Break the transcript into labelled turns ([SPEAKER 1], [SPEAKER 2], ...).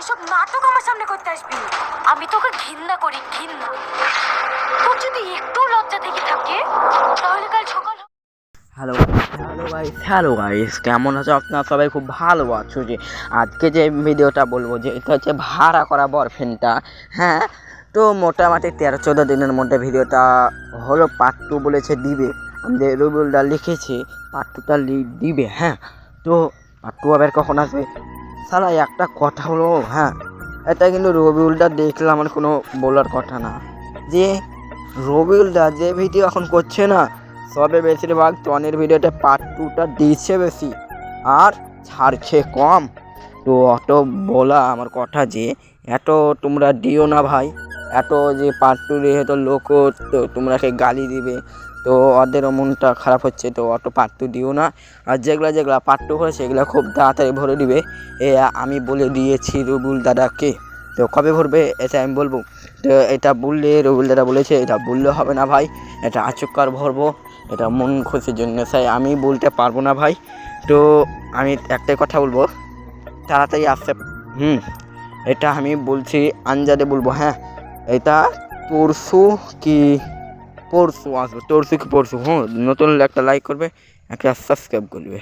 [SPEAKER 1] এসব নাটক আমার সামনে করতে আসবি। আমি তোকে করি তোর যদি একটু লজ্জা থাকে তাহলে কাল সকাল
[SPEAKER 2] hello hello guys hello guys কেমন আছো? আপনারা সবাই খুব ভালো আছো যে আজকে যে ভিডিওটা বলব যে এটা হচ্ছে ভাড়া করা বরফেনটা হ্যাঁ? তো মোটামুটি তেরো, চোদ্দ দিনের মধ্যে ভিডিওটা হলো পার্ট টু বলেছে দিবে। আমাদের রবিউলদা লিখেছে পার্ট টুটা দিবে হ্যাঁ? তো পার্ট টু আবার কখন আসবে? সালা, একটা কথা হলো হ্যাঁ এটা কিন্তু রবিউলদা দেখলে আমার কোনো বলার কথা না। যে রবিউলদা যে ভিডিও এখন করছে না, সবে বেশিরভাগ টনের ভিডিওতে পার্ট টুটা দিচ্ছে বেশি, আর ছাড়ছে কম। তো অত বলা আমার কথা যে, এত তোমরা দিও না ভাই। এত যে পার্ট টু হয়তো লোক তো তোমরাকে গালি দিবে, তো ওদেরও মনটা খারাপ হচ্ছে, তো অত পার্ট দিও না। আর যেগুলো যেগুলো পার্ট হয়েছে, সেগুলো খুব তাড়াতাড়ি ভরে দিবে। এ আমি বলে দিয়েছি রুবুল দাদাকে। তো কবে ভরবে, এটা আমি বলব। তো এটা বললে, রবুল দাদা বলেছে, এটা বললে হবে না ভাই, এটা আচকার ভরবো, এটা মন খুশির জন্য, তাই আমি বলতে পারব না ভাই। তো আমি একটাই কথা বলব, তাড়াতাড়ি আসতে, হুম, এটা আমি বলছি, আনজাদে বলব হ্যাঁ। এটা পরশু কি পরশু আসবে তরশু কি পরশু হ্যাঁ নতুন একটা লাইক করবে একটা সাবস্ক্রাইব করবে